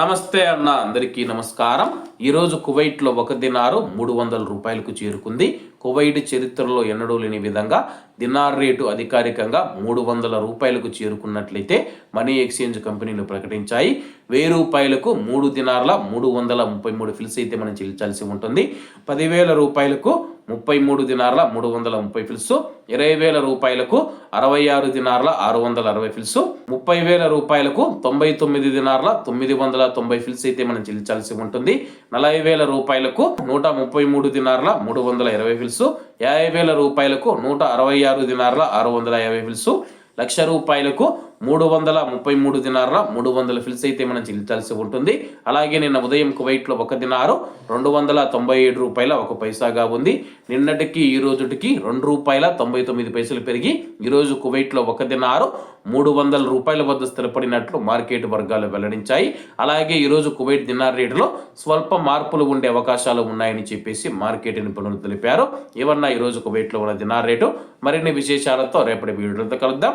నమస్తే అన్న అందరికీ నమస్కారం. ఈరోజు కువైట్లో ఒక దినారు మూడు వందల రూపాయలకు చేరుకుంది. కువైట్ చరిత్రలో ఎన్నడూ లేని విధంగా దినార్ రేటు అధికారికంగా మూడు వందల రూపాయలకు చేరుకున్నట్లయితే మనీ ఎక్స్చేంజ్ కంపెనీలు ప్రకటించాయి. వెయ్యి రూపాయలకు మూడు దినార్ల మూడు వందల ముప్పై మూడు ఫిల్స్ అయితే మనం చెల్లించాల్సి ఉంటుంది. పదివేల రూపాయలకు ముప్పై మూడు దినార్ల మూడు వందల ముప్పై ఫిల్సు ఇరవై వేల రూపాయలకు అరవై ఆరు దినార్ల ఆరు వందల అరవై ఫిల్సు ముప్పై వేల రూపాయలకు తొంభై తొమ్మిది దినార్ల తొమ్మిది వందల తొంభై ఫిల్స్ అయితే మనం చెల్లించాల్సి ఉంటుంది. నలభై వేల రూపాయలకు నూట ముప్పై మూడు దినార్ల మూడు వందల ఇరవై ఫిల్సు యాభై వేల రూపాయలకు నూట అరవై ఆరు దినార్ల ఆరు వందల యాభై ఫిల్స్ లక్ష రూపాయలకు మూడు వందల ముప్పై మూడు దినార్ల మూడు వందల ఫిల్స్ అయితే మనం చెల్లించాల్సి ఉంటుంది. అలాగే నిన్న ఉదయం కువైట్లో ఒక దినారు రెండు వందల తొంభై ఏడు రూపాయల ఒక పైసాగా ఉంది. నిన్నటికి ఈ రోజుటికి రెండు రూపాయల తొంభై తొమ్మిది పైసలు పెరిగి ఈరోజు కువైట్లో ఒక దినారు మూడు వందల రూపాయల వద్ద స్థిరపడినట్లు మార్కెట్ వర్గాలు వెల్లడించాయి. అలాగే ఈరోజు కువైట్ దినార్ రేటులో స్వల్ప మార్పులు ఉండే అవకాశాలు ఉన్నాయని చెప్పేసి మార్కెట్ నిపుణులు తెలిపారు. ఏమన్నా ఈరోజు కువైట్లో ఉన్న దినార్ రేటు మరిన్ని విశేషాలతో రేపటి వీడియోతో కలుద్దాం.